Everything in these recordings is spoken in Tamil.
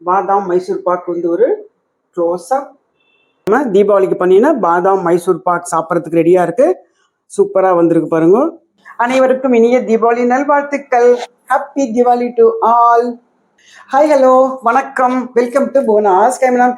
பாதாம் மைசூர் பாக் வந்து ஒரு க்ளோஸ்அப் நம்ம தீபாவளிக்கு பண்ணினா பாதாம் மைசூர் பாக் சாப்பிட்றதுக்கு ரெடியாக இருக்கு. சூப்பராக வந்திருக்கு பாருங்க. அனைவருக்கும் இனிய தீபாவளி நல்வாழ்த்துக்கள். Happy Deepavali to all hi hello வணக்கம். வெல்கம் டு புவனாஸ் கேமரா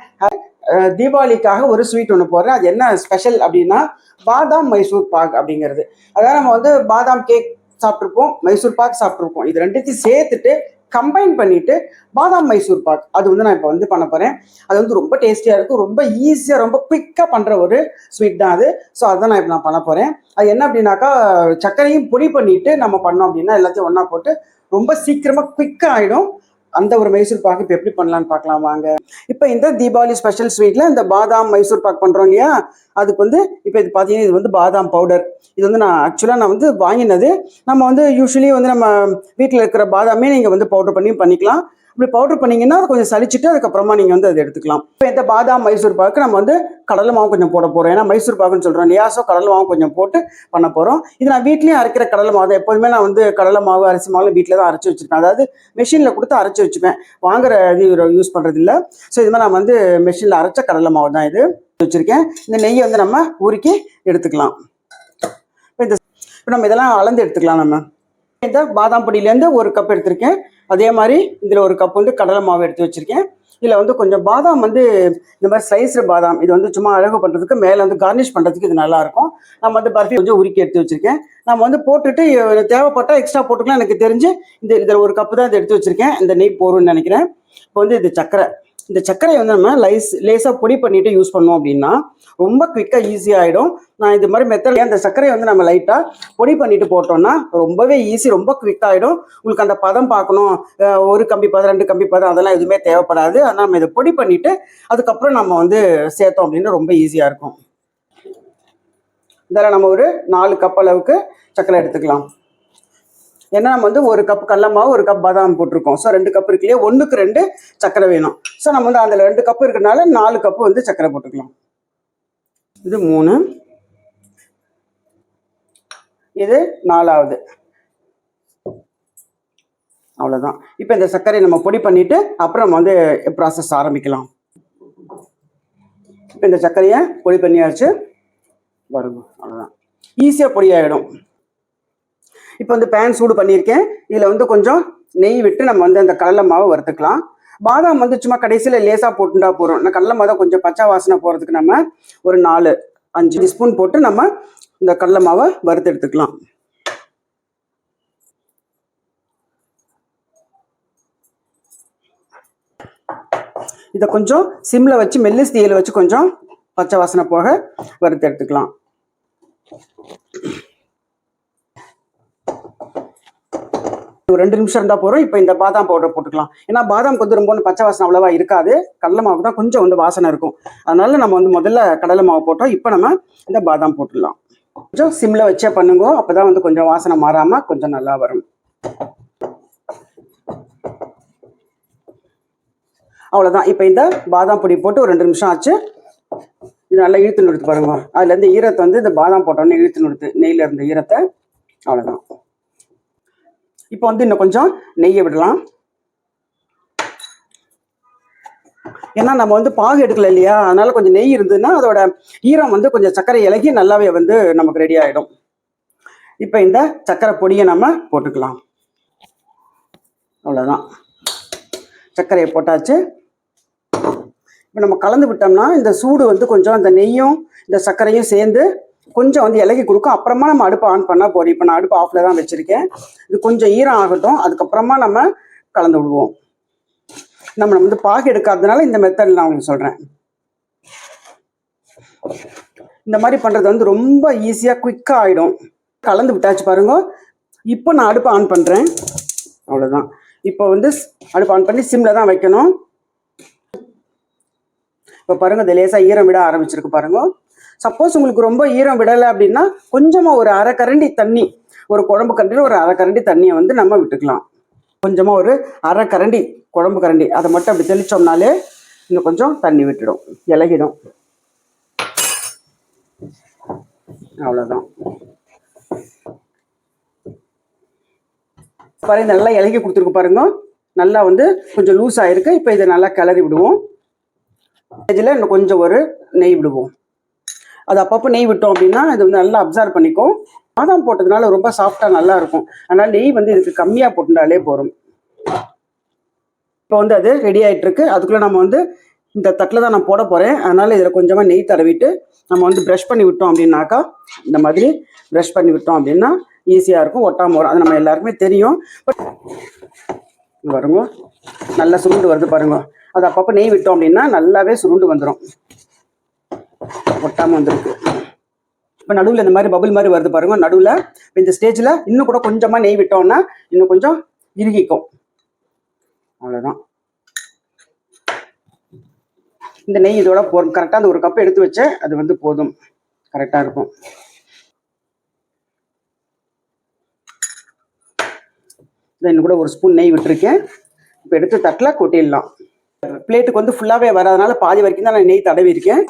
தீபாவளிக்காக ஒரு ஸ்வீட் ஒன்று போடுறேன். அது என்ன ஸ்பெஷல் அப்படின்னா பாதாம் மைசூர் பாக் அப்படிங்கிறது. அதாவது நம்ம வந்து பாதாம் கேக் சாப்பிட்ருப்போம் மைசூர் பாக் சாப்பிட்ருப்போம் இது ரெண்டுத்தையும் சேர்த்துட்டு கம்பைன் பண்ணிட்டு பாதாம் மைசூர் பாக். அது வந்து நான் இப்போ வந்து பண்ண போகிறேன் அது வந்து ரொம்ப டேஸ்டியாக இருக்கும். ரொம்ப ஈஸியாக ரொம்ப குயிக்காக பண்ணுற ஒரு ஸ்வீட் தான் அது. ஸோ அதுதான் நான் இப்போ நான் பண்ண போகிறேன் அது என்ன அப்படின்னாக்கா சர்க்கரையும் பொடி பண்ணிட்டு நம்ம பண்ணோம் அப்படின்னா எல்லாத்தையும் ஒன்றா போட்டு ரொம்ப சீக்கிரமாக குயிக்காக ஆகிடும் அந்த ஒரு மைசூர் பாக்கு இப்போ எப்படி பண்ணலான்னு பார்க்கலாம் வாங்க. இப்போ இந்த தீபாவளி ஸ்பெஷல் ஸ்வீட்டில் இந்த பாதாம் மைசூர் பாக் பண்ணுறோம் இல்லையா? அதுக்கு வந்து இப்போ இது பார்த்தீங்கன்னா இது வந்து பாதாம் பவுடர் இது வந்து நான் ஆக்சுவலாக நான் வந்து வாங்கினது. நம்ம வந்து யூஸ்வலி வந்து நம்ம வீட்டில் இருக்கிற பாதாமே நீங்கள் வந்து பவுடர் பண்ணி பண்ணிக்கலாம். இப்படி பவுடர் பண்ணீங்கன்னா அதை கொஞ்சம் சளிச்சுட்டு அதுக்கப்புறமா நீங்கள் வந்து அதை எடுத்துக்கலாம். இப்போ இந்த பாதாம் மைசூர் பாக்கு நம்ம வந்து கடலை மாவு கொஞ்சம் போட போகிறோம் ஏன்னா மைசூர் பாக்குன்னு சொல்கிறோம் இல்லையா ஸோ கடலை மாவு கொஞ்சம் போட்டு பண்ண போகிறோம் இது நான் வீட்லேயும் அரைக்கிற கடலை மாவு தான். எப்போதுமே நான் வந்து கடலை மாவு அரிசி மாவு வீட்டில் தான் அரைச்சி வச்சுருப்பேன். அதாவது மிஷினில் கொடுத்து அரைச்சி வச்சுப்பேன். வாங்குற இது யூஸ் பண்ணுறதில்ல ஸோ இது மாதிரி நான் வந்து மிஷினில் அரைச்ச கடலை மாவு தான் இது வச்சுருக்கேன். இந்த நெய்யை வந்து நம்ம உருக்கி எடுத்துக்கலாம். இப்போ இந்த இப்போ நம்ம இதெல்லாம் அளந்து எடுத்துக்கலாம் நம்ம. இந்த பாதாம் பொடியிலேருந்து ஒரு கப் எடுத்திருக்கேன். அதே மாதிரி இதில் ஒரு கப் வந்து கடலை மாவு எடுத்து வச்சுருக்கேன். இதில் வந்து கொஞ்சம் பாதாம் வந்து இந்த மாதிரி ஸ்லைஸ்டு பாதாம் இது வந்து சும்மா அழகு பண்ணுறதுக்கு மேலே வந்து கார்னிஷ் பண்ணுறதுக்கு இது நல்லாயிருக்கும் நம்ம வந்து பர்ஃபி கொஞ்சம் உருக்கி எடுத்து வச்சுருக்கேன். நம்ம வந்து போட்டுட்டு எனக்கு தேவைப்பட்டால் எக்ஸ்ட்ரா போட்டுக்கலாம். எனக்கு தெரிஞ்சு இந்த இதில் ஒரு கப்பு தான் இதை எடுத்து வச்சுருக்கேன். இந்த நெய் போரும்னு நினைக்கிறேன். இப்போ வந்து இது சக்கரை. இந்த சர்க்கரையை வந்து நம்ம லைஸ் லேசாக பொடி பண்ணிட்டு யூஸ் பண்ணோம் அப்படின்னா ரொம்ப குவிக்காக ஈஸியாக ஆகிடும் நான் இது மாதிரி மெத்தட் அந்த சர்க்கரையை வந்து நம்ம லைட்டாக பொடி பண்ணிட்டு போட்டோம்னா ரொம்பவே ஈஸி ரொம்ப குயிக்காக ஆகிடும் உங்களுக்கு அந்த பதம் பார்க்கணும். ஒரு கம்பி பதம் ரெண்டு கம்பி பதம் அதெல்லாம் எதுவுமே தேவைப்படாது. ஆனால் நம்ம இதை பொடி பண்ணிட்டு அதுக்கப்புறம் நம்ம வந்து சேர்த்தோம் அப்படின்னா ரொம்ப ஈஸியாக இருக்கும். இதில் நம்ம ஒரு நாலு கப் அளவுக்கு சர்க்கரை எடுத்துக்கலாம். ஏன்னா நம்ம வந்து ஒரு கப் கடலமாவு ஒரு கப் பாதாம் போட்டிருக்கோம். ஸோ ரெண்டு கப் இருக்கு இல்லையா? ஒன்றுக்கு ரெண்டு சக்கரை வேணும். ஸோ நம்ம வந்து அதில் ரெண்டு கப் இருக்கிறனால நாலு கப்பு வந்து சக்கரை போட்டுக்கலாம். இது மூணு. இது நாலாவது. அவ்வளோதான் இப்போ இந்த சர்க்கரையை நம்ம பொடி பண்ணிட்டு அப்புறம் வந்து ப்ராசஸ் ஆரம்பிக்கலாம். இப்போ இந்த சர்க்கரையை பொடி பண்ணியாச்சு. வருங்க அவ்வளோதான் ஈஸியாக பொடியாயிடும் இப்போ வந்து பேன் சூடு பண்ணியிருக்கேன். இதில் வந்து கொஞ்சம் நெய் விட்டு நம்ம வந்து அந்த கடலை மாவை வறுத்துக்கலாம். பாதாம் வந்து சும்மா கடைசியில் லேசாக போட்டுட்டா போகிறோம் நான் கடலை மாதம் கொஞ்சம் பச்சை வாசனை போகிறதுக்கு நம்ம ஒரு நாலு அஞ்சு ஸ்பூன் போட்டு நம்ம இந்த கடலை மாவை வறுத்து எடுத்துக்கலாம். இதை கொஞ்சம் சிம்மில் வச்சு மெல்லிஸ் தீயில் வச்சு கொஞ்சம் பச்சை வாசனை போக வறுத்து எடுத்துக்கலாம். ஒரு ரெண்டு நிமிஷம் இருந்தால் போகிறோம் இப்போ இந்த பாதாம் பவுடர் போட்டுக்கலாம். ஏன்னா பாதாம் வந்து ரொம்ப பச்சை வாசனை அவ்வளோவா இருக்காது. கடலை மாவு தான் கொஞ்சம் வந்து வாசனை இருக்கும். அதனால நம்ம வந்து முதல்ல கடலை மாவு போட்டோம். இப்போ நம்ம இந்த பாதாம் போட்டுடலாம். கொஞ்சம் சிம்மில் வச்சே பண்ணுங்க. அப்போ தான் வந்து கொஞ்சம் வாசனை மாறாமல் கொஞ்சம் நல்லா வரும். அவ்வளோதான் இப்போ இந்த பாதாம் பொடி போட்டு ஒரு ரெண்டு நிமிஷம் ஆச்சு. இது நல்லா இழுத்து நிறுத்து பாருங்க. அதுலேருந்து ஈரத்தை வந்து இந்த பாதாம் போட்டோன்னே இழுத்து நிறுத்து நெய்யில் இருந்த ஈரத்தை. அவ்வளோதான் இப்போ வந்து இன்னும் கொஞ்சம் நெய்யை விடலாம். ஏன்னா நம்ம வந்து பாகு எடுக்கல இல்லையா? அதனால கொஞ்சம் நெய் இருந்ததுன்னா அதோட ஈரம் வந்து கொஞ்சம் சர்க்கரை இலகி நல்லாவே வந்து நமக்கு ரெடி ஆகிடும் இப்போ இந்த சர்க்கரை பொடியை நம்ம போட்டுக்கலாம். அவ்வளோதான் சர்க்கரையை போட்டாச்சு. இப்போ நம்ம கலந்து விட்டோம்னா இந்த சூடு வந்து கொஞ்சம் இந்த நெய்யும் இந்த சர்க்கரையும் சேர்ந்து கொஞ்சம் வந்து இலகி கொடுக்கும் அப்புறமா நம்ம அடுப்பு ஆன் பண்ணால் போதும். இப்போ நான் அடுப்பு ஆஃபில் தான் வச்சுருக்கேன். இது கொஞ்சம் ஈரம் ஆகட்டும். அதுக்கப்புறமா நம்ம கலந்து விடுவோம். நம்ம வந்து பாகு எடுக்காததுனால இந்த மெத்தட் நான் உங்களுக்கு சொல்கிறேன் இந்த மாதிரி பண்ணுறது வந்து ரொம்ப ஈஸியாக குயிக்காக ஆகிடும் கலந்து விட்டாச்சு பாருங்க. இப்போ நான் அடுப்பை ஆன் பண்ணுறேன் அவ்வளோதான் இப்போ வந்து அடுப்பு ஆன் பண்ணி சிம்மில் தான் வைக்கணும். இப்போ பாருங்க இது லேசாக ஈரம் விட ஆரம்பிச்சிருக்கு பாருங்க. சப்போஸ் உங்களுக்கு ரொம்ப ஈரம் விடலை அப்படின்னா கொஞ்சமாக ஒரு அரை கரண்டி தண்ணி ஒரு குழம்பு கரண்டியில் ஒரு அரை கரண்டி தண்ணியை வந்து நம்ம விட்டுக்கலாம். கொஞ்சமாக ஒரு அரை கரண்டி குழம்பு கரண்டி அதை மட்டும் அப்படி தெளிச்சோம்னாலே இன்னும் கொஞ்சம் தண்ணி விட்டுடும் இலகிடும். அவ்வளோதான் பாருங்க நல்லா இலகி கொடுத்துருக்கு பாருங்க. நல்லா வந்து கொஞ்சம் லூஸ் ஆயிருக்கு. இப்போ இதை நல்லா கிளறி விடுவோம். இதில் இன்னும் கொஞ்சம் ஒரு நெய் விடுவோம். அது அப்பப்போ நெய் விட்டோம் அப்படின்னா இது வந்து நல்லா அப்சர்வ் பண்ணிக்கும். பாதாம் போட்டதுனால ரொம்ப சாஃப்டாக நல்லா இருக்கும் அதனால் நெய் வந்து இதுக்கு கம்மியாக போட்டுட்டாலே போதும். இப்போ வந்து அது ரெடி ஆயிட்டு இருக்கு அதுக்குள்ளே நம்ம வந்து இந்த தட்டில் தான் நான் போட போகிறேன் அதனால் இதில் கொஞ்சமாக நெய் தடவிட்டு நம்ம வந்து ப்ரஷ் பண்ணி விட்டோம் அப்படின்னாக்கா இந்த மாதிரி ப்ரஷ் பண்ணி விட்டோம் அப்படின்னா ஈஸியாக இருக்கும். ஒட்டாமல் வரும். அது நம்ம எல்லாருக்குமே தெரியும். பட் வருங்க நல்லா சுருண்டு வருது பாருங்க. அது அப்பப்போ நெய் விட்டோம் அப்படின்னா நல்லாவே சுருண்டு வந்துடும் ஒட்டாமல் வந்திருக்கு. இப்போ நடுவில் இந்த மாதிரி பபுள் மாதிரி வருது பாருங்க நடுவில். இப்போ இந்த ஸ்டேஜில் இன்னும் கூட கொஞ்சமாக நெய் விட்டோம்னா இன்னும் கொஞ்சம் இறுகிக்கும். அவ்வளோதான் இந்த நெய் இதோட போ கரெக்டாக அந்த ஒரு கப் எடுத்து வச்சேன் அது வந்து போதும். கரெக்டாக இருக்கும். இன்னும் கூட ஒரு ஸ்பூன் நெய் விட்டுருக்கேன். இப்போ எடுத்து தட்டில் கொட்டிடலாம். பிளேட்டுக்கு வந்து ஃபுல்லாகவே வராதனால பாதி வரைக்கும் தான் நான் நெய் தடவி இருக்கேன்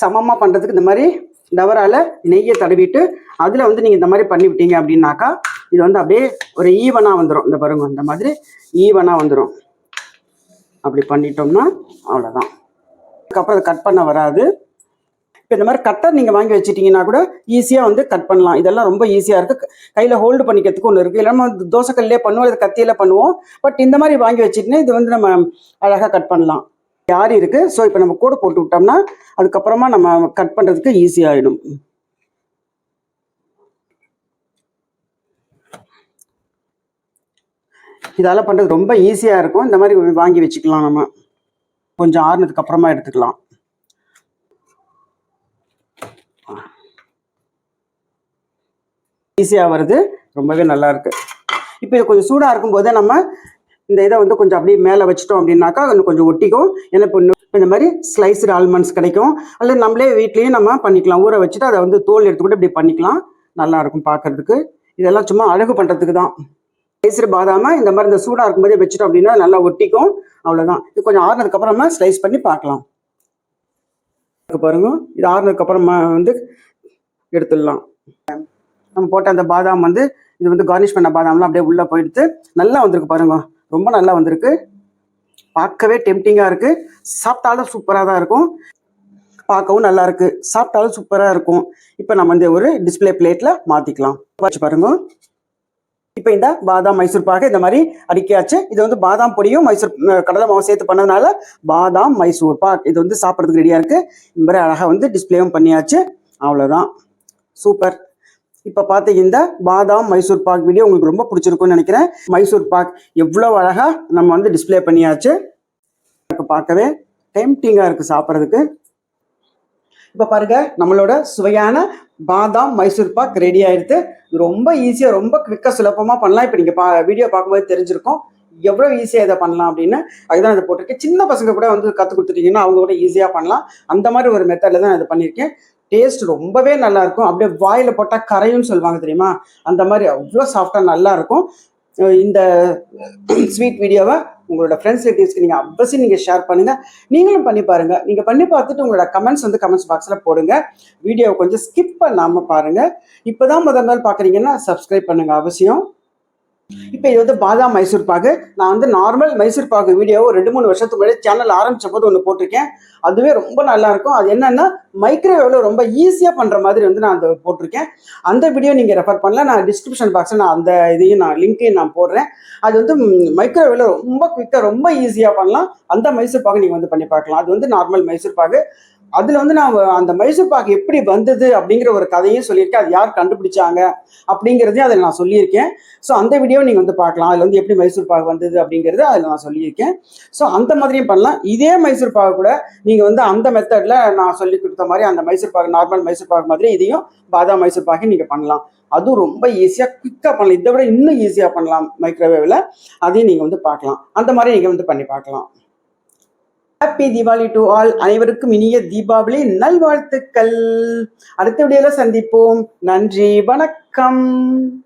சமமாக பண்ணுறதுக்கு இந்த மாதிரி டவரால நெய்யை தடவிட்டு அதில் வந்து நீங்கள் இந்த மாதிரி பண்ணி விட்டீங்க அப்படின்னாக்கா இது வந்து அப்படியே ஒரு ஈவனாக வந்துடும் இந்த பாருங்க இந்த மாதிரி ஈவனாக வந்துடும் அப்படி பண்ணிட்டோம்னா அவ்வளோதான் அதுக்கப்புறம் அதை கட் பண்ண வராது. இப்போ இந்த மாதிரி கட்டர் நீங்கள் வாங்கி வச்சிட்டிங்கன்னா கூட ஈஸியாக வந்து கட் பண்ணலாம். இதெல்லாம் ரொம்ப ஈஸியாக இருக்குது கையில் ஹோல்டு பண்ணிக்கிறதுக்கு ஒன்று இருக்குது இல்லைன்னா நம்ம தோசைக்கல்லே பண்ணுவோம் இல்லை கத்தியில் பண்ணுவோம். பட் இந்த மாதிரி வாங்கி வச்சுட்டுனா இது வந்து நம்ம அழகாக கட் பண்ணலாம். யார் இருக்கு? ஸோ இப்போ நம்ம கூட போட்டு விட்டோம்னா அதுக்கப்புறமா நம்ம கட் பண்ணுறதுக்கு ஈஸியாகிடும் இதால் பண்ணுறது ரொம்ப ஈஸியாக இருக்கும். இந்த மாதிரி வாங்கி வச்சுக்கலாம் நம்ம. கொஞ்சம் ஆறுனதுக்கு அப்புறமா எடுத்துக்கலாம். ஈஸியாக வருது. ரொம்பவே நல்லா இருக்கு. இப்போ இது கொஞ்சம் சூடாக இருக்கும்போது நம்ம இந்த இதை வந்து கொஞ்சம் அப்படியே மேலே வச்சிட்டோம் அப்படின்னாக்கா இன்னும் கொஞ்சம் ஒட்டிக்கும். ஏன்னா இப்போ இந்த மாதிரி ஸ்லைஸ்டு ஆல்மண்ட்ஸ் கிடைக்கும். அல்லது நம்மளே வீட்லேயும் நம்ம பண்ணிக்கலாம். ஊற வச்சுட்டு அதை வந்து தோல் எடுத்துக்கிட்டு இப்படி பண்ணிக்கலாம். நல்லா இருக்கும் பார்க்கறதுக்கு. இதெல்லாம் சும்மா அழகு பண்ணுறதுக்கு தான். ஸ்லைஸ்டு பாதாம இந்த மாதிரி இந்த சூடாக இருக்கும்போதே வச்சுட்டோம் அப்படின்னா நல்லா ஒட்டிக்கும். அவ்வளோதான் இது கொஞ்சம் ஆறுனதுக்கு அப்புறமா ஸ்லைஸ் பண்ணி பார்க்கலாம். பாருங்க. இது ஆறுனதுக்கு அப்புறமா வந்து எடுத்துடலாம். நம்ம போட்ட அந்த பாதாம் வந்து இது வந்து கார்னிஷ் பண்ண பாதாம்லாம் அப்படியே உள்ளே போயிடுத்து நல்லா வந்திருக்கு பாருங்க. ரொம்ப நல்லா வந்திருக்கு. பார்க்கவே டெம்டிங்காக இருக்குது சாப்பிட்டாலும் சூப்பராக தான் இருக்கும். பார்க்கவும் நல்லா இருக்கு. சாப்பிட்டாலும் சூப்பராக இருக்கும். இப்போ நம்ம இந்த ஒரு டிஸ்பிளே பிளேட்டில் மாற்றிக்கலாம் வச்சு பாருங்க. இப்போ இந்த பாதாம் மைசூர் பாகு இந்த மாதிரி அடிக்காச்சு இது வந்து பாதாம் பொடியும் மைசூர் கடலை மாவு சேர்த்து பண்ணதுனால பாதாம் மைசூர் பாக். இது வந்து சாப்பிட்றதுக்கு ரெடியாக இருக்குது இந்த மாதிரி அழகாக வந்து டிஸ்ப்ளேவும் பண்ணியாச்சு. அவ்வளோதான் சூப்பர் இப்போ பார்த்தீங்க இந்த பாதாம் மைசூர் பாக் வீடியோ உங்களுக்கு ரொம்ப பிடிச்சிருக்கும்னு நினைக்கிறேன். மைசூர் பாக் எவ்வளோ அழகாக நம்ம வந்து டிஸ்பிளே பண்ணியாச்சு. எனக்கு பார்க்கவே டெம்டிங்காக இருக்குது சாப்பிட்றதுக்கு. இப்போ பாருங்க நம்மளோட சுவையான பாதாம் மைசூர் பாக் ரெடி ஆயிடுது ரொம்ப ஈஸியாக ரொம்ப குவிக்காக சுலபமாக பண்ணலாம். இப்போ நீங்கள் பா வீடியோ பார்க்கும்போது தெரிஞ்சிருக்கும். எவ்வளோ ஈஸியாக இதை பண்ணலாம் அப்படின்னு. அதுதான் இதை போட்டிருக்கேன். சின்ன பசங்க கூட வந்து கற்றுக் கொடுத்துட்டீங்கன்னா அவங்க கூட ஈஸியாக பண்ணலாம். அந்த மாதிரி ஒரு மெத்தடில் தான் இதை பண்ணியிருக்கேன். டேஸ்ட் ரொம்பவே நல்லா இருக்கும் அப்படியே வாயில் போட்டால் கரையும்னு சொல்லுவாங்க தெரியுமா? அந்த மாதிரி அவ்வளோ சாஃப்டாக நல்லா இருக்கும் இந்த ஸ்வீட் வீடியோவை உங்களோட ஃப்ரெண்ட்ஸ் ரிலேட்டிவ்ஸ்க்கு நீங்கள் அவசியம் நீங்கள் ஷேர் பண்ணுங்கள் நீங்களும் பண்ணி பாருங்கள் நீங்கள் பண்ணி பார்த்துட்டு உங்களோட கமெண்ட்ஸ் வந்து கமெண்ட்ஸ் பாக்ஸில் போடுங்க. வீடியோவை கொஞ்சம் ஸ்கிப் பண்ணாமல் பாருங்கள் இப்போ தான் முதல் நாள் பார்க்குறீங்கன்னா சப்ஸ்கிரைப் பண்ணுங்கள் அவசியம். இப்போ இது வந்து பாதாம் மைசூர் பாகு. நான் வந்து நார்மல் மைசூர் பாகு வீடியோ ரெண்டு மூணு வருஷத்துக்கு முன்னாடி சேனல் ஆரம்பிச்ச போது ஒன்று போட்டிருக்கேன். அதுவே ரொம்ப நல்லா இருக்கும். அது என்னன்னா மைக்ரோவேவ்ல ரொம்ப ஈஸியாக பண்ணுற மாதிரி வந்து நான் அதை போட்டிருக்கேன். அந்த வீடியோ நீங்கள் ரெஃபர் பண்ணல. நான் டிஸ்கிரிப்ஷன் பாக்ஸில் நான் அந்த இதையும் நான் லிங்க்கையும் நான் போடுறேன். அது வந்து மைக்ரோவேவ்ல ரொம்ப குவிக்காக ரொம்ப ஈஸியாக பண்ணலாம். அந்த மைசூர் பாகு நீங்கள் வந்து பண்ணி பார்க்கலாம். அது வந்து நார்மல் மைசூர் பாகு. அதில் வந்து நான் அந்த மைசூர் பாக்கு எப்படி வந்தது அப்படிங்கிற ஒரு கதையும் சொல்லியிருக்கேன். அது யார் கண்டுபிடிச்சாங்க அப்படிங்கிறதையும் அதில் நான் சொல்லியிருக்கேன். ஸோ அந்த வீடியோ நீங்கள் வந்து பார்க்கலாம். அதில் வந்து எப்படி மைசூர் பாக்கு வந்தது அப்படிங்கிறது அதில் நான் சொல்லியிருக்கேன். ஸோ அந்த மாதிரியும் பண்ணலாம். இதே மைசூர் பாக்கு கூட நீங்கள் வந்து அந்த மெத்தடில் நான் சொல்லி கொடுத்த மாதிரி அந்த மைசூர் பாக்கு நார்மல் மைசூர் பாக்கு மாதிரி இதையும் பாதாம் மைசூர் பாக்கு நீங்கள் பண்ணலாம். அதுவும் ரொம்ப ஈஸியாக குயிக்காக பண்ணலாம். இதை விட இன்னும் ஈஸியாக பண்ணலாம் மைக்ரோவேவில் அதையும் நீங்கள் வந்து பார்க்கலாம். அந்த மாதிரி நீங்கள் வந்து பண்ணி பார்க்கலாம். ஹாப்பி தீபாவளி டு ஆல் அனைவருக்கும் இனிய தீபாவளி நல்வாழ்த்துக்கள். அடுத்த வீடியோல சந்திப்போம். நன்றி. வணக்கம்.